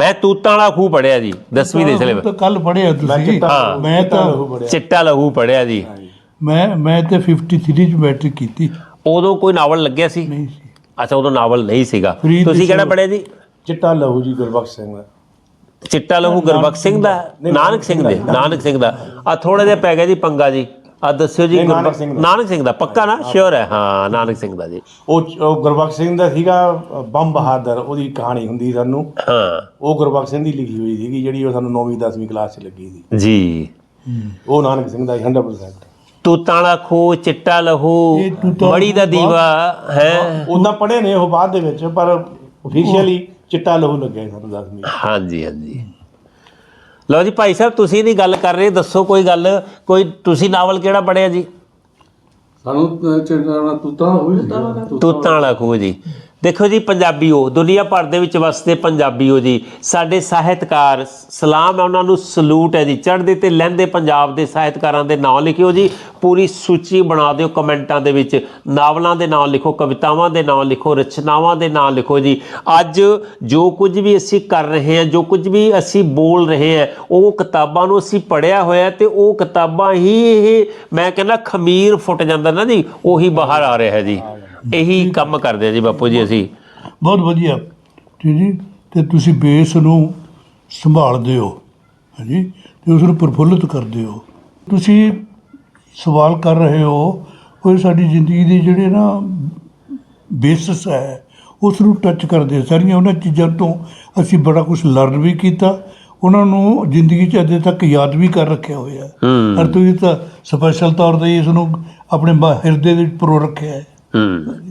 ਮੈਂ ਤੂਤਾਂ ਵਾਲਾ ਖੂਹ ਪੜਿਆ ਜੀ 10ਵੀਂ ਦੇ ਸਿਲੇਬਸ। ਤਾਂ ਕੱਲ ਪੜਿਆ ਤੁਸੀਂ। ਹਾਂ। ਮੈਂ ਤਾਂ ਚਿੱਟਾ ਲਹੂ ਪੜਿਆ ਜੀ। ਮੈਂ ਮੈਂ ਤੇ 53 ਚ ਮੈਟ੍ਰਿਕ ਕੀਤੀ। ਉਦੋਂ ਕੋਈ ਨਾਵਲ ਲੱਗਿਆ ਸੀ? ਨਹੀਂ ਸੀ। ਅੱਛਾ ਉਦੋਂ ਨਾਵਲ ਨਹੀਂ ਸੀਗਾ। ਫਰੀਦ ਤੁਸੀਂ ਕਿਹੜਾ। ਪੜਿਆ ਜੀ? ਚਿੱਟਾ ਲਹੂ ਜੀ ਗੁਰਬਖਸ਼ ਸਿੰਘ ਦਾ। ਚਿੱਟਾ ਲਹੂ ਗੁਰਬਖਸ਼ ਸਿੰਘ ਦਾ? ਨਾਨਕ ਸਿੰਘ ਦੇ? ਨਾਨਕ ਸਿੰਘ ਦਾ। ਆ ਥੋੜਾ ਜਿਹਾ ਪੈ ਗਿਆ ਜੀ ਪੰਗਾ ਜੀ। ਆ ਦੱਸਿਓ ਜੀ ਨਹੀਂ, ਨਾਨਕ ਗੁਰਬਖਸ਼- ਸਿੰਘ ਦਾ। ਨਾਨਕ ਸਿੰਘ ਦਾ ਪੱਕਾ ਨਾ? ਸ਼ੋਰ ਹੈ ਹਾਂ ਨਾਨਕ ਸਿੰਘ ਦਾ ਜੀ। ਉਹ ਉਹ ਗੁਰਬਖਸ਼ ਸਿੰਘ ਦਾ ਸੀਗਾ ਅ, ਬੰਬ ਬਹਾਦਰ ਉਹਦੀ ਕਹਾਣੀ ਹੁੰਦੀ ਸਾਨੂੰ। ਹਾਂ। ਉਹ ਗੁਰਬਖਸ਼ ਸਿੰਘ ਦੀ ਲਿਖੀ ਹੋਈ ਸੀਗੀ ਜਿਹੜੀ ਉਹ ਸਾਨੂੰ 9ਵੀਂ 10ਵੀਂ ਕਲਾਸ 'ਚ ਲੱਗੀ ਸੀ। ਜੀ। ਉਹ ਨਾਨਕ ਸਿੰਘ ਦਾ ਸੀ 100% ਤੂਤਾਂ ਵਾਲਾ ਖੂਹ ਚਿੱਟਾ ਲਹੂ ਇਹ ਤੂਤਾਂ ਬੜੀ ਦਾ ਦੀਵਾ ਹੈ। ਉਦਾਂ ਪੜ੍ਹੇ ਨੇ ਉਹ ਬਾਅਦ ਦੇ ਵਿੱਚ ਪਰ ਅਫੀਸ਼ੀਅਲੀ ਚਿੱਟਾ ਲਹੂ ਲੱਗਿਆ ਸੀ ਸਾਨੂੰ 10ਵੀਂ ਹਾਂਜੀ ਹਾਂਜੀ। ਲਓ ਜੀ ਭਾਈ ਸਾਹਿਬ ਤੁਸੀਂ ਨਹੀਂ ਗੱਲ ਕਰ ਰਹੇ ਦੱਸੋ ਕੋਈ ਗੱਲ ਕੋਈ ਤੁਸੀਂ ਨਾਵਲ ਕਿਹੜਾ ਪੜਿਆ ਜੀ? ਸਾਨੂੰ ਚਿੰਤਾ ਤੂਤਾਂ ਹੋਈ ਤੂਤਾਂ ਵਾਲਾ ਖੂਹ ਜੀ। ਦੇਖੋ ਜੀ, ਪੰਜਾਬੀਓ, ਦੁਨੀਆ ਭਰ ਦੇ ਵਿੱਚ ਵਸਦੇ ਪੰਜਾਬੀਓ ਜੀ, ਸਾਡੇ ਸਾਹਿਤਕਾਰ ਸਲਾਮ ਹੈ, ਉਹਨਾਂ ਨੂੰ ਸਲੂਟ ਹੈ ਜੀ। ਚੜ੍ਹਦੇ ਤੇ ਲਹਿੰਦੇ ਪੰਜਾਬ ਦੇ ਸਾਹਿਤਕਾਰਾਂ ਦੇ ਨਾਂ ਲਿਖਿਓ ਜੀ। ਪੂਰੀ ਸੂਚੀ ਬਣਾ ਦਿਓ ਕਮੈਂਟਾਂ ਦੇ ਵਿੱਚ। ਨਾਵਲਾਂ ਦੇ ਨਾਂ ਲਿਖੋ, ਕਵਿਤਾਵਾਂ ਦੇ ਨਾਂ ਲਿਖੋ, ਰਚਨਾਵਾਂ ਦੇ ਨਾਂ ਲਿਖੋ ਜੀ। ਅੱਜ ਜੋ ਕੁਝ ਵੀ ਅਸੀਂ ਕਰ ਰਹੇ ਹਾਂ, ਜੋ ਕੁਝ ਵੀ ਅਸੀਂ ਬੋਲ ਰਹੇ ਹਾਂ, ਉਹ ਕਿਤਾਬਾਂ ਨੂੰ ਅਸੀਂ ਪੜ੍ਹਿਆ ਹੋਇਆ ਤੇ ਉਹ ਕਿਤਾਬਾਂ ਹੀ ਇਹ, ਮੈਂ ਕਹਿੰਦਾ, ਖਮੀਰ ਫੁੱਟ ਜਾਂਦਾ ਨਾ ਜੀ, ਉਹੀ ਬਾਹਰ ਆ ਰਿਹਾ ਹੈ ਜੀ। ਇਹੀ ਕੰਮ ਕਰਦੇ ਆ ਜੀ ਬਾਪੂ ਜੀ ਅਸੀਂ। ਬਹੁਤ ਵਧੀਆ। ਠੀਕ ਜੀ ਤੇ ਤੁਸੀਂ ਬੇਸ ਨੂੰ ਸੰਭਾਲਦੇ ਹੋ ਹਾਂਜੀ ਤੇ ਉਸ ਨੂੰ ਪ੍ਰਫੁੱਲਤ ਕਰਦੇ ਹੋ। ਤੁਸੀਂ ਸਵਾਲ ਕਰ ਰਹੇ ਹੋ ਉਹ ਸਾਡੀ ਜ਼ਿੰਦਗੀ ਦੇ ਜਿਹੜੇ ਨਾ ਬੇਸਿਸ ਹੈ ਉਸ ਨੂੰ ਟੱਚ ਕਰਦੇ। ਸਾਰੀਆਂ ਉਹਨਾਂ ਚੀਜ਼ਾਂ ਤੋਂ ਅਸੀਂ ਬੜਾ ਕੁਝ ਲਰਨ ਵੀ ਕੀਤਾ ਉਹਨਾਂ ਨੂੰ ਜ਼ਿੰਦਗੀ 'ਚ ਅਜੇ ਤੱਕ ਯਾਦ ਵੀ ਕਰ ਰੱਖਿਆ ਹੋਇਆ। ਹੂੰ। ਔਰ ਤੁਸੀਂ ਤਾਂ ਸਪੈਸ਼ਲ ਤੌਰ ਤੇ ਇਸ ਨੂੰ ਆਪਣੇ ਮ- ਹਿਰਦੇ ਦੇ ਵਿੱਚ ਪਰੋ ਰੱਖਿਆ ਹੈ। ਹੂੰ